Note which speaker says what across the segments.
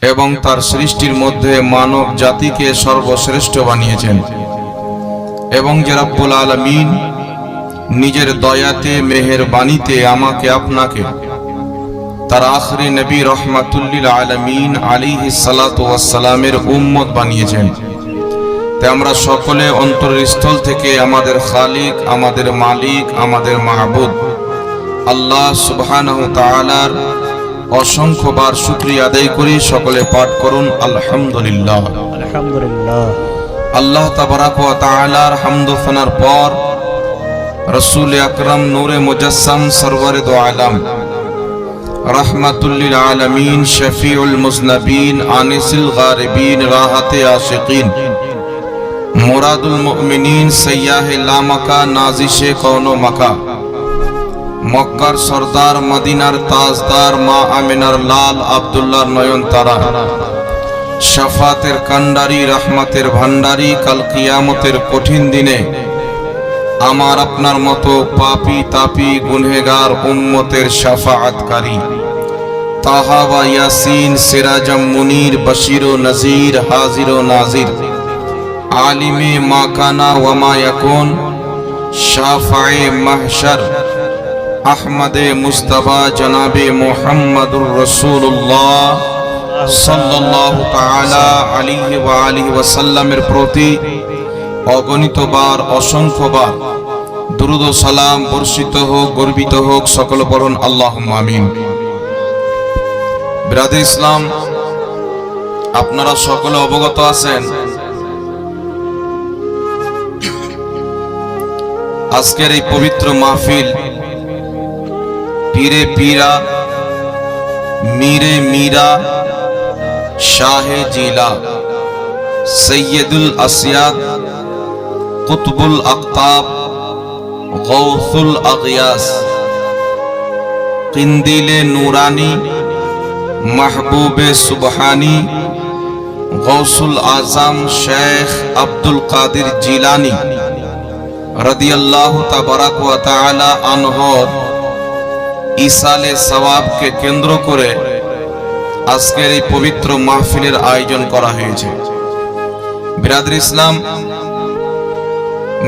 Speaker 1: এবং তার সৃষ্টির মধ্যে মানব জাতিকে সর্বশ্রেষ্ঠ বানিয়েছেন। এবং যে রাব্বুল আলামিন নিজের দয়াতে মেহের বাণীতে আমাকে আপনাকে তার আখরি নবী রহমাতুল্লিল আলমিন আলিহি সালাতামের উম্মত বানিয়েছেন। তাই আমরা সকলে অন্তরের স্থল থেকে আমাদের খালিক, আমাদের মালিক, আমাদের মাহবুদ, আল্লাহ সুবহানাহু তাআলার اور شمخوبار شکریہ ادائی کری شکل پاٹ کرن
Speaker 2: الحمد
Speaker 1: للہ الحمد للہ اللہ تبارک و تعالیٰ رحمد الفن پور رسول اکرم نور مجسم سرورالم رحمۃ اللہ عالمین شفیع المضنبین آنس الغاربین راحت عاشقین مراد المنین سیاح لامکا نازش قون و مکا মক্কার সর্দার, মদিনার তাজদার মা আমিনার লাল আব্দুল্লাহর নয়ন তারা শাফাতের কান্ডারি রহমাতের ভান্ডারি কাল কিয়ামতের কঠিন দিনে আমার আপনার মতো পাপি তাপি গুনহেগার উম্মতের শাফাআতকারী। তাহা বা ইয়াসিন, সিরাজাম মুনির, বশির ও নজির, হাজির ও নাজির। আলিমে মাকানা ওয়ামা ইয়াকুন, শাফায়ে মাহশর আহমদে মুস্তাফা জনাবে মুহাম্মাদুর রাসূলুল্লাহ সাল্লাল্লাহু তাআলা আলাইহি ওয়া আলিহি ওয়াসাল্লামের প্রতি অগণিতবার, অসংখ্যবার দুরুদ সালাম বর্ষিত হোক, গর্বিত হোক, সকল পড়ুন আল্লাহুম্মা আমিন। বিরাদে ইসলাম, আপনারা সকলে অবগত আছেন। আজকের এই পবিত্র মাহফিল পীরে পীরা মীরে মীরা শাহে জিলা সৈয়দুল আসিয়াদ কুতবুল আক্তাব গৌসুল আগিয়াস কিন্দিলে নুরানি মাহবুবে সুবহানি গৌসুল আজম শেখ আব্দুল কাদির জিলানি রাদিয়াল্লাহু তাবারাক ওয়া তাআলা আনহর ইসালে সওয়াবকে কেন্দ্র করে আজকের এই পবিত্র মাহফিলের আয়োজন করা হয়েছে। বিরাদর ইসলাম,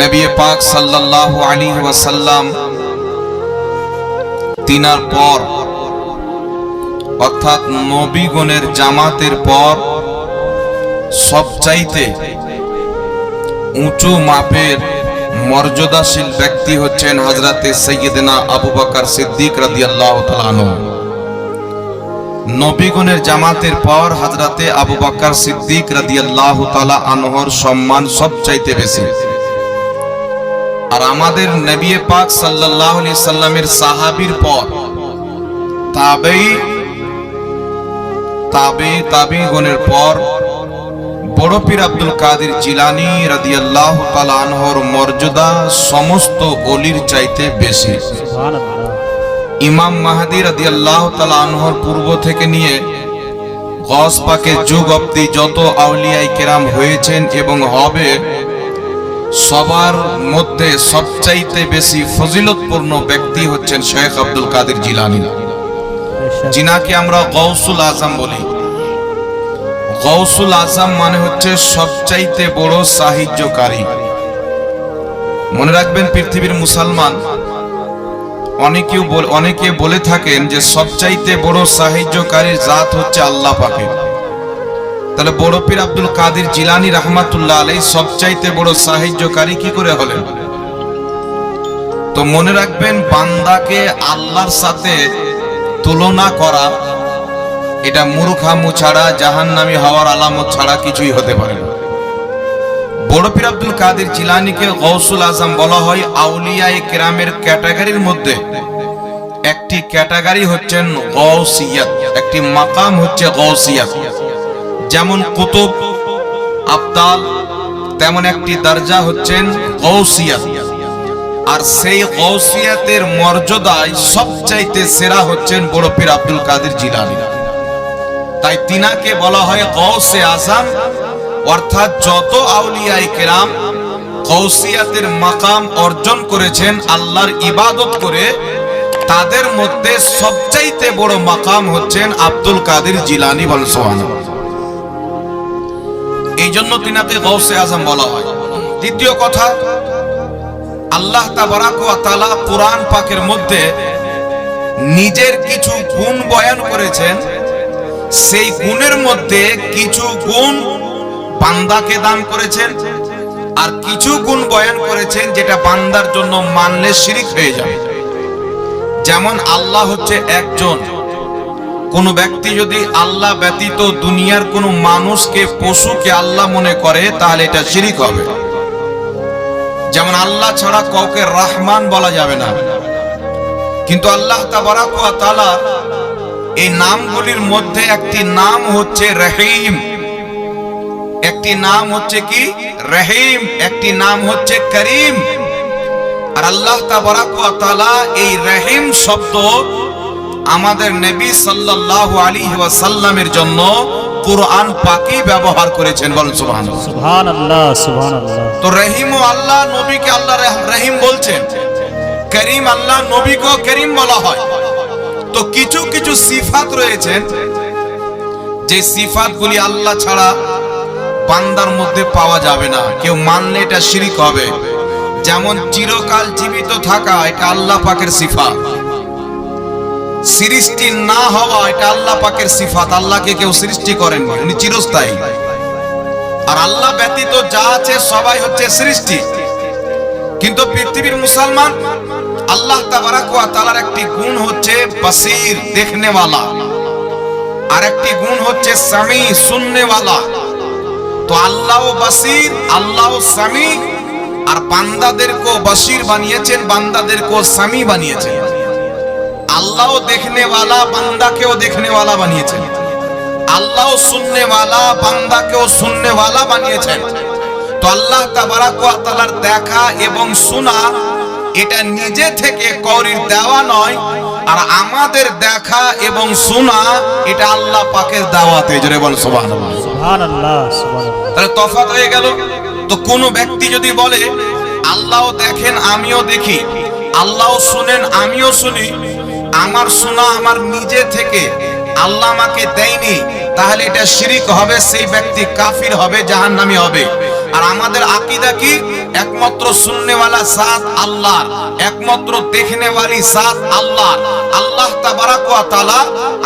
Speaker 1: নবী পাক সাল্লাল্লাহু আলাইহি ওয়াসাল্লাম তিনার পর, অর্থাৎ নবীগণের জামাতের পর সবচাইতে উঁচু মাপের মর্যাদাশীল ব্যক্তি হচ্ছেন হজরতে সৈয়দনা আবু বকর সিদ্দিক রাদিয়াল্লাহু তাআলা নবীগণের জামাতের পর হজরতে আবু বকর সিদ্দিক রাদিয়াল্লাহু তাআলা আনহর সম্মান সবচাইতে বেশি। আর আমাদের নবী পাক সাল্লাল্লাহু আলাইহি সাল্লামের সাহাবীর পর তাবেই তাবে তাবিগণের পর বড় পীর আব্দুল কাদের জিলানি রাদিয়াল্লাহু তাআলা আনহর মর্যাদা সমস্ত অলির চাইতে বেশি। ইমাম মাহাদি রাদিয়াল্লাহু তাআলা আনহর পূর্ব থেকে নিয়ে গস পাকের যুগ অব্দি যত আউলিয়াই কেরাম হয়েছেন এবং হবে সবার মধ্যে সবচাইতে বেশি ফজিলতপূর্ণ ব্যক্তি হচ্ছেন শেখ আব্দুল কাদের জিলানি। যিনাকে আমরা গৌসুল আজম বলি। গৌসুল আজম মানে হচ্ছে সবচাইতে বড় সাহায্যকারী মনে রাখবেন পৃথিবীর মুসলমান, অনেকেও অনেকে বলে থাকেন যে সবচাইতে বড় সাহায্যকারীর জাত হচ্ছে আল্লাহ পাকে তাহলে বড় পীর আব্দুল কাদের জিলানি রহমাতুল্লাহ আলাই সবচাইতে বড় সাহায্যকারী কি করে হলেন? তো মনে রাখবেন, বান্দাকে আল্লাহর সাথে তুলনা করা এটা মূর্খামু ছাড়া জাহান জাহান্নামী হওয়ার আলামত ছাড়া কিছুই হতে পারে আব্দুল কাদের জিলানিকে গৌসুল আজম বলা হয় ক্যাটাগরির মধ্যে। একটি ক্যাটাগরি হচ্ছেন গৌসিয়াত একটি মাকাম হচ্ছে গৌসিয়াত যেমন কুতুব, আবদাল, তেমন একটি দরজা হচ্ছেন গৌসিয়াত আর সেই গৌসিয়াতের মর্যাদায় সবচাইতে সেরা হচ্ছেন বড় পীর আব্দুল কাদের জিলানি। তাই তিনাকে বলা হয় গৌসে আজম অর্থাৎ যত আউলিয়াই কেরাম কৌসিয়াতের মাকাম অর্জন করেছেন, আল্লাহর ইবাদত করে, তাদের মধ্যে সবচাইতে বড় মাকাম হচ্ছেন আব্দুল কাদের জিলানি বল এই জন্য তিনাকে গৌসে আজম বলা হয়। দ্বিতীয় কথা, আল্লাহ তাআলা কোরআন পাকের মধ্যে নিজের কিছু গুণ বয়ান করেছেন। সেই গুণের মধ্যে কিছু গুণ বান্দাকে দান করেছেন আর কিছু গুণ বয়ান করেছেন যেটা বান্দার জন্য মানলে শিরিক হয়ে যাবে। যেমন আল্লাহ হচ্ছে একজন। কোন ব্যক্তি যদি আল্লাহ ব্যতীত দুনিয়ার কোনো মানুষকে, পশুকে আল্লাহ মনে করে, তাহলে এটা শিরিক হবে। যেমন আল্লাহ ছাড়া কাউকে রহমান বলা যাবে না। কিন্তু আল্লাহ তাবারাক ওয়া তাআলা এই নামগুলির মধ্যে একটি নাম হচ্ছে রহিম। একটি নাম হচ্ছে কি? রহিম। একটি নাম হচ্ছে করিম। আর আল্লাহ তাআলা এই রহিম শব্দ আমাদের নবী সাল্লাল্লাহু আলাইহি ওয়াসাল্লামের জন্য কোরআন পাকি ব্যবহার করেছেন। বলেন সুবহানাল্লাহ।
Speaker 2: সুবহান আল্লাহ সুবহান আল্লাহ
Speaker 1: তো রহিম ও আল্লাহ নবীকে আল্লাহ রহ- রহিম বলছেন। করিম আল্লাহ নবীকেও করিম বলা হয়। তো কিছু কিছু সিফাত রয়েছেন যে সিফাতগুলি আল্লাহ ছাড়া বান্দার মধ্যে পাওয়া যাবে না। কেউ মানলে এটা শিরিক হবে। যেমন চিরকাল জীবিত থাকা, এটা আল্লাহ পাকের সিফাত। সৃষ্টি না হওয়া, এটা আল্লাহ পাকের সিফাত। আল্লাহকে কেউ সৃষ্টি করেননি, উনি চিরস্থায়ী। আর আল্লাহ ব্যতীত যা আছে সবাই হচ্ছে সৃষ্টি। কিন্তু পৃথিবীর মুসলমান আল্লাহ তালার একটি গুণ হচ্ছে বাসির দেখনেওয়ালা। আর একটি গুণ হচ্ছে সামি শুননেওয়ালা। তো আল্লাহ বাসির আল্লাহ সামি আর বান্দাদেরকে বাসির বানিয়েছেন বান্দাদেরকে সামি বানিয়েছেন। আল্লাহ দেখনেওয়ালা, বান্দাকেও দেখনেওয়ালা বানিয়েছেন। আল্লাহ শুননেওয়ালা, বান্দাকেও শুননেওয়ালা বানিয়েছেন। তো আল্লাহ তাবারাক ওয়া তাআলার দেখা এবং শোনা এটা নিজে থেকে কৌরির দেওয়া নয় আর আমাদের দেখা এবং শোনা এটা আল্লাহ পাকের দাওয়াতে জোরে বল সুবহানাল্লাহ।
Speaker 2: সুবহান আল্লাহ সুবহান আল্লাহ
Speaker 1: তাহলে তফাৎ হয়ে গেল। তো কোন ব্যক্তি যদি বলে আল্লাহ দেখেন আমিও দেখি। আল্লাহ শুনেন আমিও শুনি। আমার শোনা আমার নিজে থেকে আল্লাহ আমাকে দেয়নি তাহলে এটা শিরিক হবে সেই ব্যক্তি কাফির হবে জাহান্নামী হবে। আর আমাদের আকীদা কি? একমাত্র শুননেওয়ালা সাত আল্লাহ একমাত্র দেখনেওয়ালি সাত আল্লাহ আল্লাহ তাবারাক ওয়া তাআলা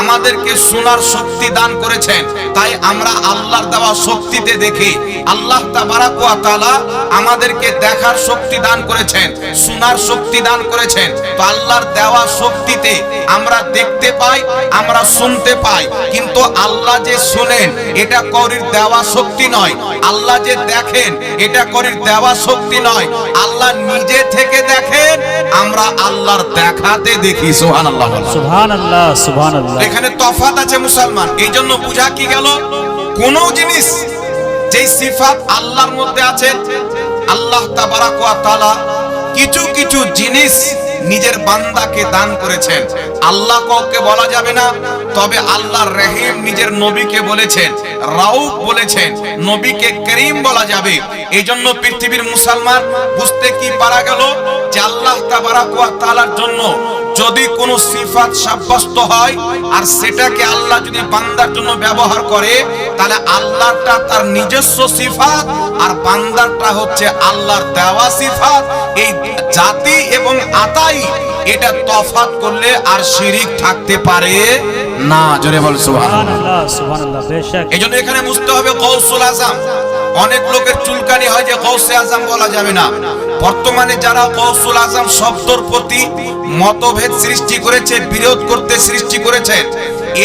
Speaker 1: আমাদেরকে শোনার শক্তি দান করেছেন। তাই আমরা আল্লাহর দেওয়া শক্তিতে দেখি, আল্লাহ তাবারাক ওয়া তাআলা আমাদেরকে দেখার শক্তি দান করেছেন শোনার শক্তি দান করেছেন। তো আল্লাহর দেওয়া শক্তিতে আমরা দেখতে পাই, আমরা শুনতে পাই, কিন্তু আল্লাহ যে শুনেন, এটা করির দেওয়া শক্তি নয়। আল্লাহ যে দেখেন, এটা করির দেওয়া শক্তি নয়। আল্লাহ নিজে থেকে দেখেন আমরা আল্লাহর দেখাতে দেখি সুহান আল্লাহ
Speaker 2: সুহান আল্লাহ সুহান আল্লাহ
Speaker 1: এখানে তফাত আছে মুসলমান এই জন্য বুঝা কি গেল? কোন জিনিস যে সিফাত আল্লাহর মধ্যে আছে আল্লাহ তাবারাক ওয়া তাআলা কিছু কিছু জিনিস নিজের বান্দাকে দান করেছেন। আল্লাহ কাউকে বলা যাবে না, তবে আল্লাহ রহিম নিজের নবীকে বলেছেন, রাউফ বলেছেন, নবীকে করিম বলা যাবে। এজন্য জন্য পৃথিবীর মুসলমান বুঝতে কি পারা গেল যে আল্লাহ তাবারাক ওয়া তাআলার জন্য যদি কোনো সিফাত সাব্যস্ত হয় আর সেটাকে আল্লাহ যদি বান্দার জন্য ব্যবহার করে তাহলে আল্লাহটা তার নিজস্ব সিফাত আর বান্দারটা হচ্ছে আল্লাহর দেওয়া সিফাত। এই জাতি এবং আতাই এটা তফাত করলে আর শিরিক থাকতে পারে না। জোরে বল
Speaker 2: সুবহান
Speaker 1: সুবহানাল্লাহ
Speaker 2: আল্লাহ সুবহান আল্লাহ বেশক।
Speaker 1: এই জন্য এখানে বুঝতে হবে গৌসুল আজম অনেক লোকের চুলকানি হয় যে গৌসে আজম বলা যাবে না। বর্তমানে যারা গৌসুল আজম শব্দর প্রতি মতভেদ সৃষ্টি করেছে, বিরোধ করতে সৃষ্টি করেছে,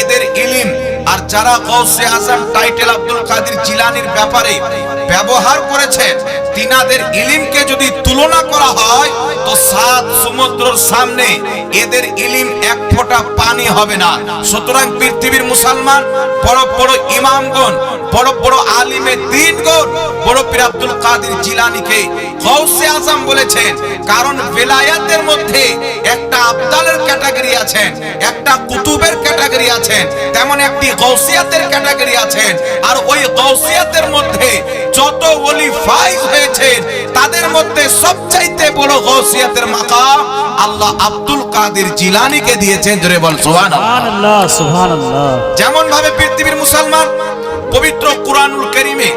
Speaker 1: এদের ইলিম আর যারা গৌসে আজম টাইটেল আব্দুল কাদের জিলানির ব্যাপারে ব্যবহার করেছে তিনাদের ইলিমকে যদি তুলনা করা হয়, তো সাত সমুদ্রর সামনে এদের ইলিম এক ফোঁটা পানি হবে না। সুতরাং পৃথিবীর মুসলমান, বড় বড় ইমামগণ, বড় বড় আলিমে দিনগণ, বড় পীর আব্দুল কাদের জিলানিকে গৌসে আজম বলেছেন, কারণ বেলায়াতের মধ্যে একটা আবদালের ক্যাটাগরি আছেন, একটা কুতুবের ক্যাটাগরি আছেন, তেমন একটি গৌসিয়াতের ক্যাটাগরি আছেন, আর ওই গৌসিয়াতের মধ্যে যত ওলি ফাইজ হয়েছে তাদের মধ্যে সবচাইতে বড় গৌসিয়াতের মাকাম আল্লাহ আব্দুল কাদের জিলানিকে দিয়েছেন জোরে বল সুবহানাল্লাহ।
Speaker 2: সুবহানাল্লাহ
Speaker 1: যেমন ভাবে পৃথিবীর মুসলমান পবিত্র কুরআনুল কারীমে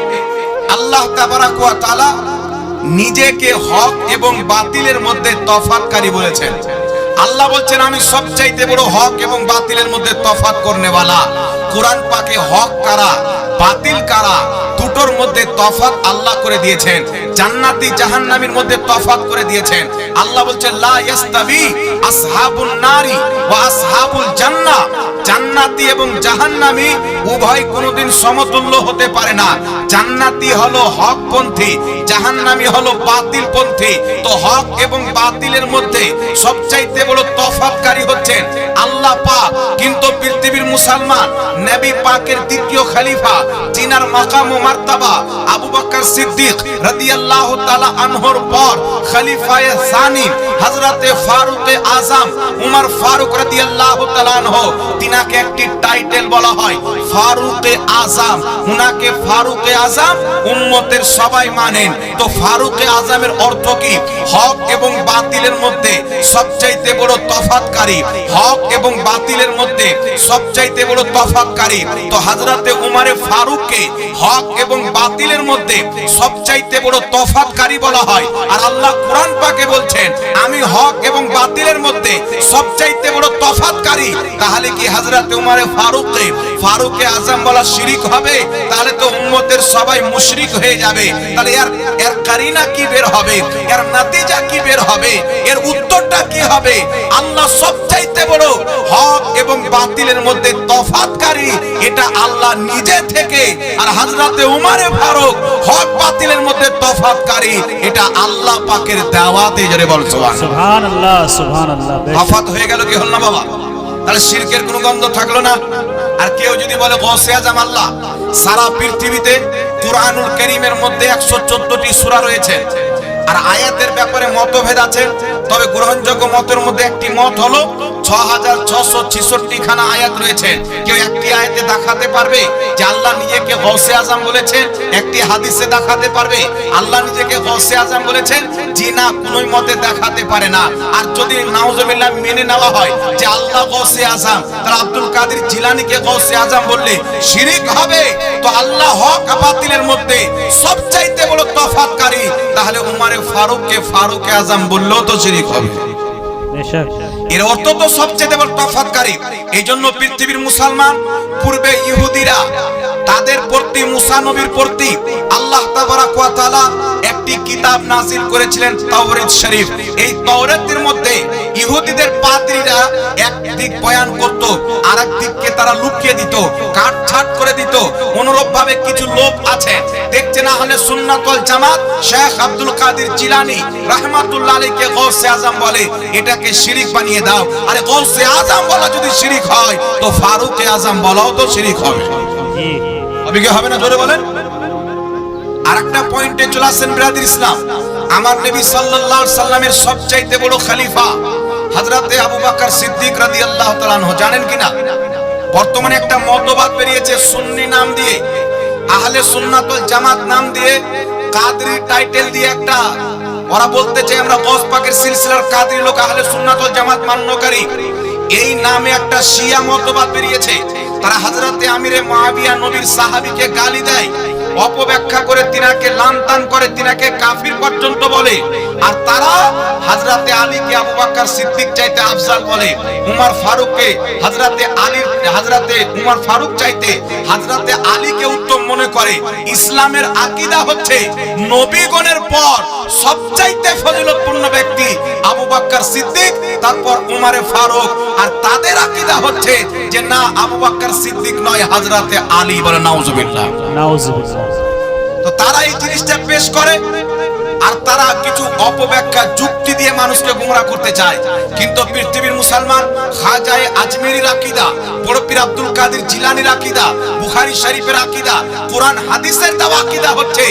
Speaker 1: আল্লাহ তাবারাক ওয়া তাআলা নিজেকে হক এবং বাতিলের মধ্যে তফাৎকারী বলেছেন। আল্লাহ বলছেন আমি সবচাইতে বড় হক এবং বাতিলের মধ্যে তফাৎ করনেওয়ালা। কোরআন পাকে হক কারা বাতিল কারা দুটোর মধ্যে তফাৎ আল্লাহ করে দিয়েছেন। জান্নাতি জাহান্নামীর মধ্যে তফাৎ করে দিয়েছেন। আল্লাহ বলছেন, লা আসহাবুল জান্নাতি এবং জাহান্নামী উভয় কোনোদিন সমতুল্য হতে পারে না। জান্নাতি হলো হকপন্থী, জাহান্নামী হলো বাতিলপন্থী। তো হক এবং বাতিলের মধ্যে সবচাইতে বড় তফাৎকারী হচ্ছেন আল্লাহ মুসলমান, নবী পাকের দ্বিতীয় খলিফা, জিনার মাকাম ও মার্তাবা, আবু বকর সিদ্দিক রাদিয়াল্লাহু তাআলা আনহর পর খলিফায়ে সানি, হযরতে ফারুক আজম, উমর ফারুক রাদিয়াল্লাহু তাআলা আনহু, তিনাকে একটি টাইটেল বলা হয়, ফারুকে আজম। উনাকে ফারুকে আজম উম্মতের সবাই মানেন। তো ফারুকে আজমের অর্থ কি? হক এবং বাতিলের মধ্যে সবচাইতে বড় তফাৎকারী। হক এবং বাতিলের মধ্যে সবচাইতে বড় তফাৎকারী। তো হযরতে উমারে ফারুককে হক এবং বাতিলের মধ্যে সবচাইতে বড় তফাৎকারী বলা হয়। আর আল্লাহ কোরআন পাকে বলছেন, আমি হক এবং বাতিলের মধ্যে সবচাইতে বড় তফাৎকারী। তাহলে কি হযরতে উমারে ফারুককে ফারুকে আজম বলা শিরিক হবে? তাহলে তো উম্মতের সবাই মুশরিক হয়ে যাবে। তাহলে এর এর কারিনা কি বের হবে? এর নতিজা কি বের হবে? এর উত্তরটা কি হবে? আল্লাহ সবচাইতে বড় হক এবং বাতিলের মধ্যে তফাৎকারী। এটা আল্লাহ নিজে থেকে। আর হযরতে উমারে ফারুক হক বাতিলের মধ্যে এটা আল্লাহ পাকের দাওয়াতে জোরে বল সুবহানাল্লাহ।
Speaker 2: সুবহানাল্লাহ
Speaker 1: হয়ে গেল কি হল না বাবা? তাহলে শিরকের কোনো গন্ধ থাকল না? আর কেউ যদি বলে গৌসে আজম আল্লাহ সারা পৃথিবীতে কুরআনুল কারীমের মধ্যে 114টি সূরা রয়েছে। আর আয়াতের ব্যাপারে মতভেদ আছে? তবে গ্রহণযোগ্য মতের মধ্যে একটি মত হলো ছ আর যদি মেনে নেওয়া হয় যে আল্লাহ গৌসে আজম আব্দুল জিলানীকে গৌসে আজম বললে শিরিক হবে। তো আল্লাহ হক বাতিলের মধ্যে সবচাইতে তফাৎকারী, তাহলে উমারে ফারুককে ফারুকে আজম বললেও তো হবে। এর অর্থ তো সবচেয়ে বড় তফাৎকারী। এই জন্য পৃথিবীর মুসলমান, পূর্বে ইহুদিরা, তাদের প্রতি, মুসা নবীর প্রতি আল্লাহ তাবারাক ওয়া একটি কিতাব নাসির করেছিলেন তাওরাত শরীফ। এই তাওরাতের মধ্যে ইহুদিদের বয়ান করত আর দিককে তারা লুকিয়ে দিত করে দিত। অনুরূপ ভাবে কিছু লোক আছে। দেখছে না হলে জামাত, শেখ আব্দুল কাদের আলাইহিকে গৌসে আজম বলে, এটাকে শিরিক বানিয়ে দাও। আরে গৌসে আজম বলা যদি শিরিক হয়, তো ফারুকে আজম বলাও তো শিরিক হবে।
Speaker 2: জি
Speaker 1: হবে না জোরে বলেন? আরেকটা পয়েন্টে চলে আসেন ইসলাম। আমার নবী সাল্লাল্লাহু আলাইহি সাল্লামের সবচাইতে বড় খলিফা। হযরতে আবু বকর সিদ্দিক রাদিয়াল্লাহু আল্লাহ আনহু জানেন কিনা? বর্তমানে একটা মতবাদ বেরিয়েছে সুন্নি নাম দিয়ে, আহলে সুন্নাত ওয়াল জামাত নাম দিয়ে, কাদরি টাইটেল দিয়ে একটা। ওরা বলতে চাই আমরা গস পাকের সিলসিলার কাদরি লোক আহলে সুন্নাত জামাত মান্যকারী। এই নামে একটা শিয়া মতবাদ বেরিয়েছে। তারা হযরতে আমিরে মুয়াবিয়া নবীর সাহাবিকে গালি দেয়, অপব্যাখ্যা করে তিনাকে লানতান করে তিনাকে কাফির পর্যন্ত বলে। আর তারা হযরতে আলীকে আবু বকর সিদ্দিক চাইতে আফজাল বলে উমর ফারুককে হাজরাতে আলীর হাজরাতে উমর ফারুক চাইতে হযরতে আলীকে উত্তম মনে করে। ইসলামের আকীদা হচ্ছে নবীগণের পর সবচাইতে ফজিলতপূর্ণ ব্যক্তি আবু বকর সিদ্দিক তারপর উমারে ফারুক। আর তাদের আকীদা হচ্ছে যে না আবু বকর সিদ্দিক নয় হাজরাতে আলী বলে নাউজুবিল্লাহ।
Speaker 2: নাউজুবিল্লাহ।
Speaker 1: তো তারা এই জিনিসটা পেশ করে। আর তারা কিছু অপব্যাখ্যা যুক্তি দিয়ে মানুষকে গুমরা করতে চায়। কিন্তু পৃথিবীর মুসলমান খাজায়ে আজমেরির আকীদা বড় পীর আব্দুল কাদের জিলানির আকীদা বুখারী শরীফের আকীদা কোরআন হাদিসের দেওয়া আকীদা হচ্ছে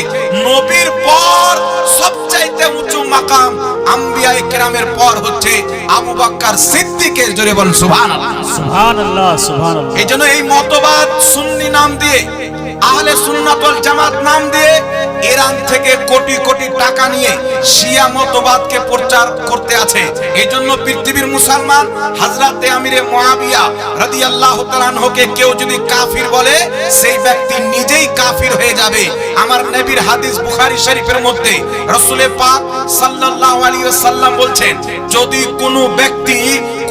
Speaker 1: নবীর পর সবচাইতে উঁচু মাকাম আম্বিয়ায়ে কেরামের পর হচ্ছে আবু বকর সিদ্দিকের জোরে বল সুবহানাল্লাহ।
Speaker 2: সুবহানাল্লাহ সুবহানাল্লাহ।
Speaker 1: এই জন্য এই মতবাদ সুন্নি নাম দিয়ে আহলে সুন্নাত ওয়াল জামাত নাম দিয়ে ইরান থেকে কোটি কোটি টাকা নিয়ে শিয়া মতবাদকে প্রচার করতে আছে। এই জন্য পৃথিবীর মুসলমান হাজরাতে আমিরে মুয়াবিয়া রাদিয়াল্লাহু তাআলাকে কেউ যদি কাফির বলে, সেই ব্যক্তি নিজেই কাফির হয়ে যাবে। আমার নবীর হাদিস বুখারী শরীফের মধ্যে রাসূলে পাক সাল্লাল্লাহু আলাইহি ওয়াসাল্লাম বলছেন, যদি কোনো ব্যক্তি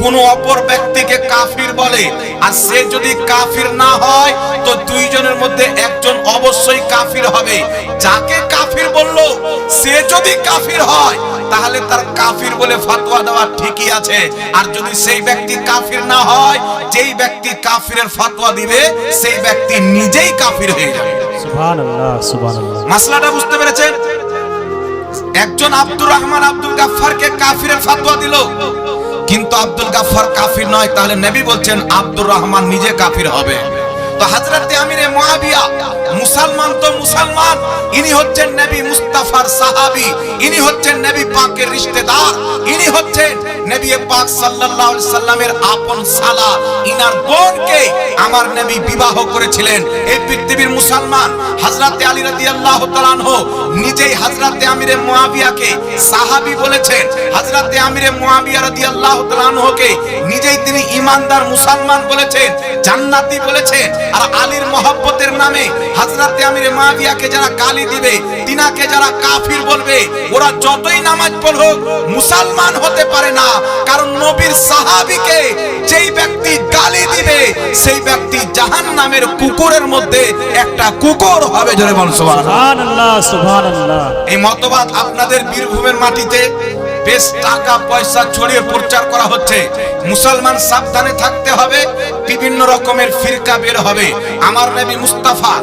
Speaker 1: কোনো অপর ব্যক্তিকে কাফির বলে। আর সে যদি কাফির না হয় তো দুইজনের মধ্যে একজন অবশ্যই কাফির হবে। যাকে কাফির বলল সে যদি কাফির হয় তাহলে তার কাফির বলে ফতোয়া দেওয়া ঠিকই আছে। আর যদি সেই ব্যক্তি কাফির না হয় যেই ব্যক্তি কাফিরের ফতোয়া দিবে সেই ব্যক্তি নিজেই কাফির হয়ে যাবে।
Speaker 2: সুবহান আল্লাহ সুবহান আল্লাহ
Speaker 1: মাসলাটা বুঝতে পেরেছেন? একজন আব্দুর রহমান আব্দুল গাফফারকে কাফিরের ফতোয়া দিল। কিন্তু আব্দুল গাফার কাফির নয়, তাহলে নবী বলছেন আব্দুর রহমান নিজে কাফির হবে। তো হাজরাতে আমিরে মুয়াবিয়া মুসলমান তো মুসলমান। ইনি হচ্ছেন নবী মুস্তাফার সাহাবী। ইনি হচ্ছেন নবী পাকের রিশতেদার। ইনি হচ্ছেন নবী পাক সাল্লাল্লাহু আলাইহি সাল্লামের আপন সালা। ইনার বোনকে আমার নবী বিবাহ করেছিলেন। এই পৃথিবীর মুসলমান, হযরতে আলী রাদিয়াল্লাহু তাআলা আনহু নিজেই হযরতে আমিরে মুয়াবিয়াকে সাহাবী বলেছেন। হযরতে আমিরে মুয়াবিয়া রাদিয়াল্লাহু তাআলা আনহুকে নিজেই তিনি ইমানদার মুসলমান বলেছেন, জান্নাতি বলেছেন। আর আলীর মহব্বতের নামে হযরতে আমিরে মুয়াবিয়াকে যারা গালি দিবে তিনাকে যারা কাফির বলবে ওরা যতই নামাজ পড়ুক মুসলমান হতে পারে না। কারণ নবীর সাহাবীকে যেই ব্যক্তি গালি দিবে সেই ব্যক্তি জাহান্নামের কুকুরের মধ্যে একটা কুকুর হবে জোরে বল সুবহানাল্লাহ।
Speaker 2: সুবহান আল্লাহ সুবহান আল্লাহ
Speaker 1: এই মতবাদ আপনাদের বীরভূমের মাটিতে বেশ টাকা, পয়সা ছড়িয়ে প্রচার করা হচ্ছে। মুসলমান সাবধানে থাকতে হবে, বিভিন্ন রকমের ফিরকা বের হবে। আমার নবী মুস্তাফা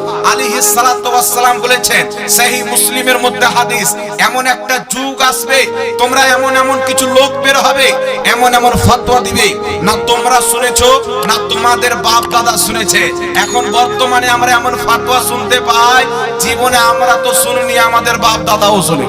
Speaker 1: ওয়াস সালাম বলেছেন, সহিহ মুসলিমের মধ্যে হাদিস, এমন একটা যুগ আসবে, তোমরা এমন এমন কিছু লোক বের হবে, এমন এমন ফতোয়া দিবে। না তোমরা শুনেছো, না তোমাদের বাপ দাদা শুনেছে। এখন বর্তমানে আমরা এমন ফতোয়া শুনতে পাই, জীবনে আমরা তো শুনিনি, আমাদের বাপ দাদাও শুনি